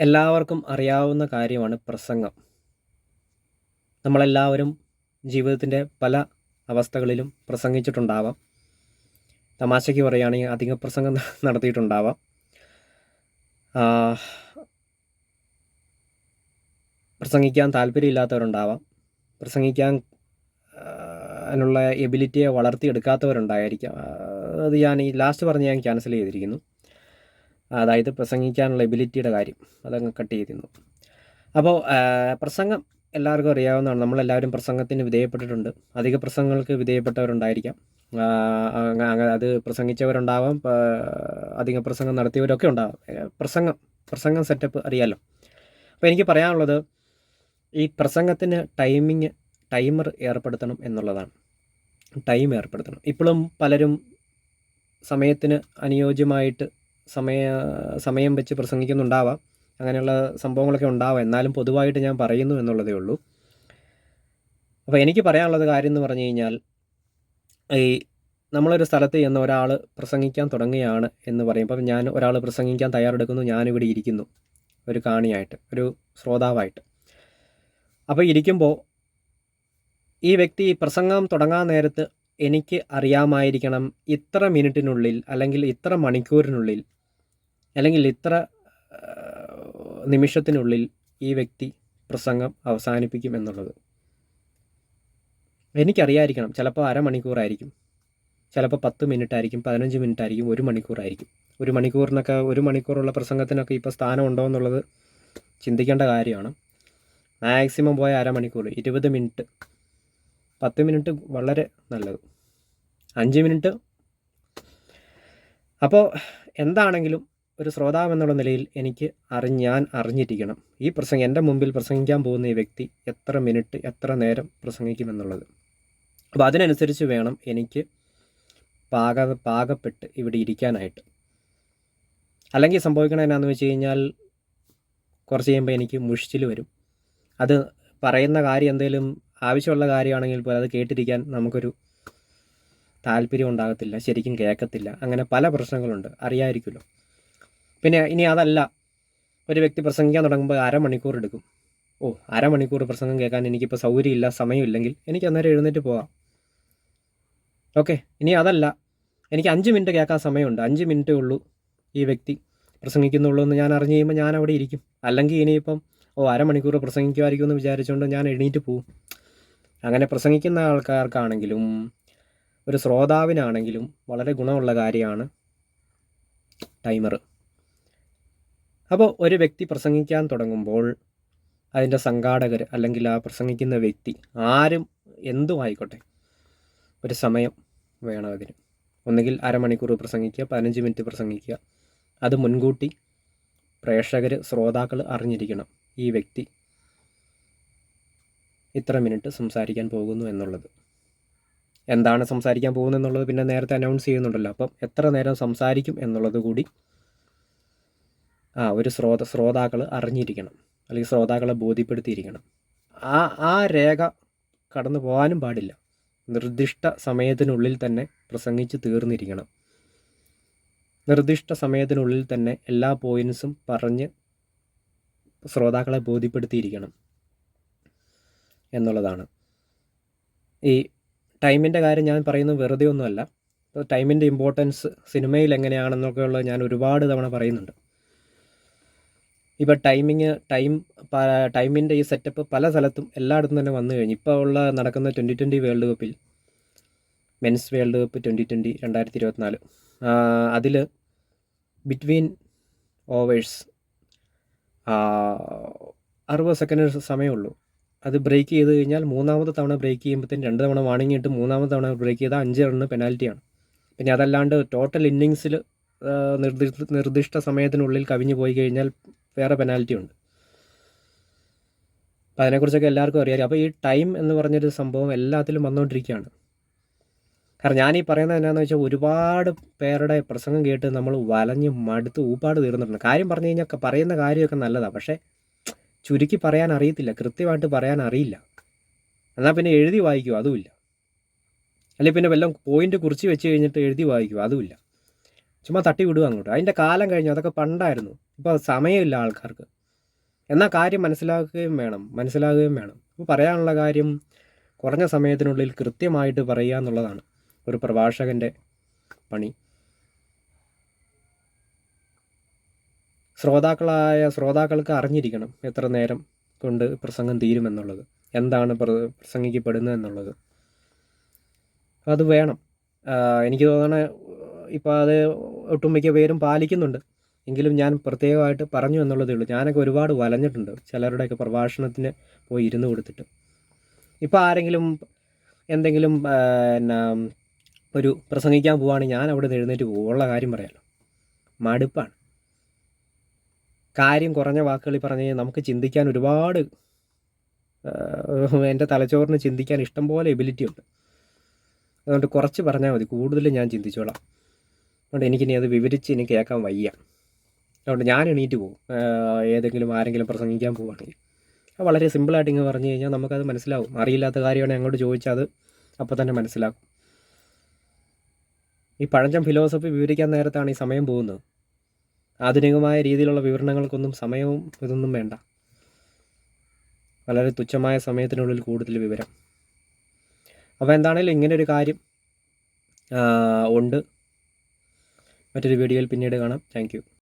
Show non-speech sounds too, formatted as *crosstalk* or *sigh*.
എല്ലാവർക്കും അറിയാവുന്ന കാര്യമാണ് പ്രസംഗം. നമ്മളെല്ലാവരും ജീവിതത്തിന്റെ പല അവസ്ഥകളിലും പ്രസംഗിച്ചിട്ടുണ്ടാവാം. തമാശയ്ക്ക് പറയുകയാണെങ്കിൽ അധിക പ്രസംഗം *laughs* നടത്തിയിട്ടുണ്ടാവാം. പ്രസംഗിക്കാൻ താല്പര്യമില്ലാത്തവരുണ്ടാവാം. പ്രസംഗിക്കാൻ അതിനുള്ള എബിലിറ്റിയെ വളർത്തിയെടുക്കാത്തവരുണ്ടായിരിക്കാം. അത് ഞാൻ ഈ ലാസ്റ്റ് പറഞ്ഞ് ഞാൻ ക്യാൻസൽ ചെയ്തിരിക്കുന്നു. അതായത് പ്രസംഗിക്കാനുള്ള എബിലിറ്റിയുടെ കാര്യം. അതങ്ങ് കട്ട് ചെയ്തിരുന്നു. അപ്പോൾ പ്രസംഗം എല്ലാവർക്കും അറിയാവുന്നതാണ്. നമ്മളെല്ലാവരും പ്രസംഗത്തിന് വിധേയപ്പെട്ടിട്ടുണ്ട്. അധിക പ്രസംഗങ്ങൾക്ക് വിധേയപ്പെട്ടവരുണ്ടായിരിക്കാം. അത് പ്രസംഗിച്ചവരുണ്ടാവാം. അധിക പ്രസംഗം നടത്തിയവരൊക്കെ ഉണ്ടാവാം. പ്രസംഗം പ്രസംഗം സെറ്റപ്പ് അറിയാലോ. അപ്പോൾ എനിക്ക് പറയാനുള്ളത് ഈ പ്രസംഗത്തിന് ടൈമിങ് ടൈമർ ഏർപ്പെടുത്തണം എന്നുള്ളതാണ്. ടൈം ഏർപ്പെടുത്തണം. ഇപ്പോഴും പലരും സമയത്തിന് അനുയോജ്യമായിട്ട് സമയ സമയം വെച്ച് പ്രസംഗിക്കുന്നുണ്ടാവാം. അങ്ങനെയുള്ള സംഭവങ്ങളൊക്കെ ഉണ്ടാവാം. എന്നാലും പൊതുവായിട്ട് ഞാൻ പറയുന്നു എന്നുള്ളതേ ഉള്ളൂ. അപ്പോൾ എനിക്ക് പറയാനുള്ളത് കാര്യം എന്ന് പറഞ്ഞു കഴിഞ്ഞാൽ ഈ നമ്മളൊരു സ്ഥലത്ത് ചെന്ന് ഒരാൾ പ്രസംഗിക്കാൻ തുടങ്ങുകയാണ് എന്ന് പറയുമ്പോൾ ഞാൻ ഒരാൾ പ്രസംഗിക്കാൻ തയ്യാറെടുക്കുന്നു ഞാനിവിടെ ഇരിക്കുന്നു ഒരു കാണിയായിട്ട് ഒരു ശ്രോതാവായിട്ട്. അപ്പോൾ ഇരിക്കുമ്പോൾ ഈ വ്യക്തി പ്രസംഗം തുടങ്ങാൻ നേരത്ത് എനിക്ക് അറിയാമായിരിക്കണം ഇത്ര മിനിറ്റിനുള്ളിൽ അല്ലെങ്കിൽ ഇത്ര മണിക്കൂറിനുള്ളിൽ അല്ലെങ്കിൽ ഇത്ര നിമിഷത്തിനുള്ളിൽ ഈ വ്യക്തി പ്രസംഗം അവസാനിപ്പിക്കും എന്നുള്ളത്. എനിക്കറിയായിരിക്കണം. ചിലപ്പോൾ അരമണിക്കൂറായിരിക്കും. ചിലപ്പോൾ പത്ത് മിനിറ്റ് ആയിരിക്കും പതിനഞ്ച് മിനിറ്റ് ആയിരിക്കും ഒരു മണിക്കൂറായിരിക്കും. ഒരു മണിക്കൂറിനൊക്കെ ഒരു മണിക്കൂറുള്ള പ്രസംഗത്തിനൊക്കെ ഇപ്പോൾ സ്ഥാനം ഉണ്ടോ എന്നുള്ളത് ചിന്തിക്കേണ്ട കാര്യമാണ്. മാക്സിമം പോയ അരമണിക്കൂർ ഇരുപത് മിനിറ്റ്. പത്ത് മിനിറ്റ് വളരെ നല്ലത്. അഞ്ച് മിനിറ്റ്. അപ്പോൾ എന്താണെങ്കിലും ഒരു ശ്രോതാവ് എന്നുള്ള നിലയിൽ എനിക്ക് അറിഞ്ഞ് ഞാൻ അറിഞ്ഞിരിക്കണം. ഈ പ്രസംഗം എന്റെ മുമ്പിൽ പ്രസംഗിക്കാൻ പോകുന്ന ഈ വ്യക്തി എത്ര മിനിറ്റ് എത്ര നേരം പ്രസംഗിക്കുമെന്നുള്ളത്. അപ്പോൾ അതിനനുസരിച്ച് വേണം എനിക്ക് പാക പാകപ്പെട്ട് ഇവിടെ ഇരിക്കാനായിട്ട്. അല്ലെങ്കിൽ സംഭവിക്കണത് എന്നാന്ന് വെച്ച് കഴിഞ്ഞാൽ കുറച്ച് കഴിയുമ്പോൾ എനിക്ക് മുഷിച്ചിൽ വരും. അത് പറയുന്ന കാര്യം എന്തെങ്കിലും ആവശ്യമുള്ള കാര്യമാണെങ്കിൽ പോലും അത് കേട്ടിരിക്കാൻ നമുക്കൊരു താല്പര്യം ഉണ്ടാകത്തില്ല ശരിക്കും കേൾക്കത്തില്ല. അങ്ങനെ പല പ്രശ്നങ്ങളുണ്ട്. അറിയാമായിരിക്കുമല്ലോ പിന്നെ ഇനി അതല്ല. ഒരു വ്യക്തി പ്രസംഗിക്കാൻ തുടങ്ങുമ്പോൾ അരമണിക്കൂർ എടുക്കും. ഓ അരമണിക്കൂർ പ്രസംഗം കേൾക്കാൻ എനിക്കിപ്പോൾ സൗകര്യമില്ല സമയമില്ലെങ്കിൽ എനിക്ക് അന്നേരം എഴുന്നേറ്റ് പോകാം. ഓക്കെ ഇനി അതല്ല. എനിക്ക് അഞ്ച് മിനിറ്റ് കേൾക്കാൻ സമയമുണ്ട്. അഞ്ച് മിനിറ്റേ ഉള്ളൂ ഈ വ്യക്തി പ്രസംഗിക്കുന്നുള്ളൂ എന്ന് ഞാൻ അറിഞ്ഞു കഴിയുമ്പോൾ ഞാൻ അവിടെ ഇരിക്കും. അല്ലെങ്കിൽ ഇനിയിപ്പം ഓ അരമണിക്കൂർ പ്രസംഗിക്കുമായിരിക്കും എന്ന് വിചാരിച്ചുകൊണ്ട് ഞാൻ എഴുന്നേറ്റ് പോവും. അങ്ങനെ പ്രസംഗിക്കുന്ന ആൾക്കാർക്കാണെങ്കിലും ഒരു ശ്രോതാവിനാണെങ്കിലും വളരെ ഗുണമുള്ള കാര്യമാണ് ടൈമർ അപ്പോൾ ഒരു വ്യക്തി പ്രസംഗിക്കാൻ തുടങ്ങുമ്പോൾ അതിന്റെ സംഘാടകർ അല്ലെങ്കിൽ ആ പ്രസംഗിക്കുന്ന വ്യക്തി ആരും എന്തും ആയിക്കോട്ടെ ഒരു സമയം വേണം അതിന്. ഒന്നുകിൽ അരമണിക്കൂർ പ്രസംഗിക്കുക പതിനഞ്ച് മിനിറ്റ് പ്രസംഗിക്കുക. അത് മുൻകൂട്ടി പ്രേക്ഷകർ ശ്രോതാക്കൾ അറിഞ്ഞിരിക്കണം ഈ വ്യക്തി ഇത്ര മിനിറ്റ് സംസാരിക്കാൻ പോകുന്നു എന്നുള്ളത്. എന്താണ് സംസാരിക്കാൻ പോകുന്നത് എന്നുള്ളത് പിന്നെ നേരത്തെ അനൗൺസ് ചെയ്യുന്നുണ്ടല്ലോ. അപ്പം എത്ര നേരം സംസാരിക്കും എന്നുള്ളത് കൂടി ആ ഒരു ശ്രോത ശ്രോതാക്കൾ അറിഞ്ഞിരിക്കണം. അല്ലെങ്കിൽ ശ്രോതാക്കളെ ബോധ്യപ്പെടുത്തിയിരിക്കണം. ആ ആ രേഖ കടന്നു പോകാനും പാടില്ല. നിർദ്ദിഷ്ട സമയത്തിനുള്ളിൽ തന്നെ പ്രസംഗിച്ച് തീർന്നിരിക്കണം. നിർദ്ദിഷ്ട സമയത്തിനുള്ളിൽ തന്നെ എല്ലാ പോയിൻസും പറഞ്ഞ് ശ്രോതാക്കളെ ബോധ്യപ്പെടുത്തിയിരിക്കണം എന്നുള്ളതാണ്. ഈ ടൈമിന്റെ കാര്യം ഞാൻ പറയുന്നത് വെറുതെ ഒന്നുമല്ല. ഇപ്പോൾ ടൈമിന്റെ ഇമ്പോർട്ടൻസ് സിനിമയിൽ എങ്ങനെയാണെന്നൊക്കെ ഉള്ളത് ഞാൻ ഒരുപാട് തവണ പറയുന്നുണ്ട്. ഇപ്പോൾ ടൈമിങ് ടൈം ടൈമിന്റെ ഈ സെറ്റപ്പ് പല സ്ഥലത്തും എല്ലായിടത്തും തന്നെ വന്നു കഴിഞ്ഞു. ഇപ്പോൾ ഉള്ള നടക്കുന്ന ട്വന്റി ട്വന്റി വേൾഡ് കപ്പിൽ men's world cup twenty twenty രണ്ടായിരത്തി ഇരുപത്തിനാല് അതിൽ ബിറ്റ്വീൻ ഓവേഴ്സ് അറുപത് സെക്കൻഡ് സമയമുള്ളൂ. അത് ബ്രേക്ക് ചെയ്ത് കഴിഞ്ഞാൽ മൂന്നാമത്തെ തവണ ബ്രേക്ക് ചെയ്യുമ്പോഴത്തേന് രണ്ട് തവണ വാണിംഗ് ഇട്ട് മൂന്നാമത്തെ തവണ ബ്രേക്ക് ചെയ്താൽ അഞ്ച് റണ്ണ് പെനാൽറ്റിയാണ് പിന്നെ അതല്ലാണ്ട് ടോട്ടൽ ഇന്നിങ്സിൽ നിർദ്ദിഷ്ട നിർദ്ദിഷ്ട സമയത്തിനുള്ളിൽ കവിഞ്ഞു പോയി കഴിഞ്ഞാൽ വേറെ പെനാൽറ്റി ഉണ്ട്. അപ്പോൾ അതിനെക്കുറിച്ചൊക്കെ എല്ലാവർക്കും അറിയാം അപ്പോൾ ഈ ടൈം എന്ന് പറഞ്ഞൊരു സംഭവം എല്ലാത്തിലും വന്നുകൊണ്ടിരിക്കുകയാണ് കാരണം ഈ പറയുന്നത് എന്നാന്ന് വെച്ചാൽ ഒരുപാട് പേരുടെ പ്രസംഗം കേട്ട് നമ്മൾ വലഞ്ഞ് മടുത്ത് ഊപ്പാട് തീർന്നിട്ടുണ്ട്. കാര്യം പറഞ്ഞു കഴിഞ്ഞാൽ പറയുന്ന കാര്യമൊക്കെ നല്ലതാണ് പക്ഷേ ചുരുക്കി പറയാൻ അറിയത്തില്ല കൃത്യമായിട്ട് പറയാൻ അറിയില്ല. എന്നാൽ പിന്നെ എഴുതി വായിക്കുക അതുമില്ല. അല്ലെങ്കിൽ പിന്നെ വല്ലതും പോയിന്റ് കുറിച്ച് വെച്ച് കഴിഞ്ഞിട്ട് എഴുതി വായിക്കുക അതുമില്ല. ചുമ്മാ തട്ടി വിടുക അങ്ങോട്ട്. അതിന്റെ കാലം കഴിഞ്ഞു അതൊക്കെ പണ്ടായിരുന്നു. ഇപ്പോൾ സമയമില്ല ആൾക്കാർക്ക്. എന്നാൽ കാര്യം മനസ്സിലാക്കുകയും വേണം മനസ്സിലാകുകയും വേണം. അപ്പോൾ പറയാനുള്ള കാര്യം കുറഞ്ഞ സമയത്തിനുള്ളിൽ കൃത്യമായിട്ട് പറയുക എന്നുള്ളതാണ് ഒരു പ്രഭാഷകന്റെ പണി. ശ്രോതാക്കളായ ശ്രോതാക്കൾക്ക് അറിഞ്ഞിരിക്കണം എത്ര നേരം കൊണ്ട് പ്രസംഗം തീരുമെന്നുള്ളത്. എന്താണ് പ്ര- പ്രസംഗിക്കപ്പെടുന്നത് എന്നുള്ളത്. അത് വേണം. എനിക്ക് തോന്നണ ഇപ്പോൾ അത് ഒട്ടുമിക്ക പേരും പാലിക്കുന്നുണ്ട്. എങ്കിലും ഞാൻ പ്രത്യേകമായിട്ട് പറഞ്ഞു എന്നുള്ളതേ ഉള്ളൂ. ഞാനൊക്കെ ഒരുപാട് വലഞ്ഞിട്ടുണ്ട് ചിലരുടെയൊക്കെ പ്രഭാഷണത്തിന് പോയി ഇരുന്ന് കൊടുത്തിട്ട്. ഇപ്പോൾ ആരെങ്കിലും എന്തെങ്കിലും എന്നാ ഒരു പ്രസംഗിക്കാൻ പോവുകയാണെങ്കിൽ ഞാൻ അവിടെ എഴുന്നേറ്റ് പോകും. കാര്യം പറയാമല്ലോ മടുപ്പാണ്. കാര്യം കുറഞ്ഞ വാക്കുകളിൽ പറഞ്ഞു കഴിഞ്ഞാൽ നമുക്ക് ചിന്തിക്കാൻ ഒരുപാട് എന്റെ തലച്ചോറിന് ചിന്തിക്കാൻ ഇഷ്ടം പോലെ എബിലിറ്റി ഉണ്ട്. അതുകൊണ്ട് കുറച്ച് പറഞ്ഞാൽ മതി. കൂടുതൽ ഞാൻ ചിന്തിച്ചോളാം. അതുകൊണ്ട് എനിക്കിനി അത് വിവരിച്ച് ഇനി കേൾക്കാൻ വയ്യ. അതുകൊണ്ട് ഞാൻ എണീറ്റ് പോകും. ഏതെങ്കിലും ആരെങ്കിലും പ്രസംഗിക്കാൻ പോവുകയാണെങ്കിൽ. വളരെ സിമ്പിളായിട്ട് ഇങ്ങനെ പറഞ്ഞു കഴിഞ്ഞാൽ നമുക്കത് മനസ്സിലാവും. അറിയില്ലാത്ത കാര്യമാണ് അങ്ങോട്ട് ചോദിച്ചാൽ അത് അപ്പോൾ തന്നെ മനസ്സിലാക്കും. ഈ പഴഞ്ചൻ ഫിലോസഫി വിവരിക്കാൻ നേരത്താണ് ഈ സമയം പോകുന്നത്. ആധുനികമായ രീതിയിലുള്ള വിവരണങ്ങൾക്കൊന്നും സമയവും ഇതൊന്നും വേണ്ട. വളരെ തുച്ഛമായ സമയത്തിനുള്ളിൽ കൂടുതൽ വിവരം. അപ്പോൾ എന്താണേലും ഇങ്ങനെ ഒരു കാര്യം ഉണ്ട്. മറ്റൊരു വീഡിയോയിൽ പിന്നീട് കാണാം. താങ്ക്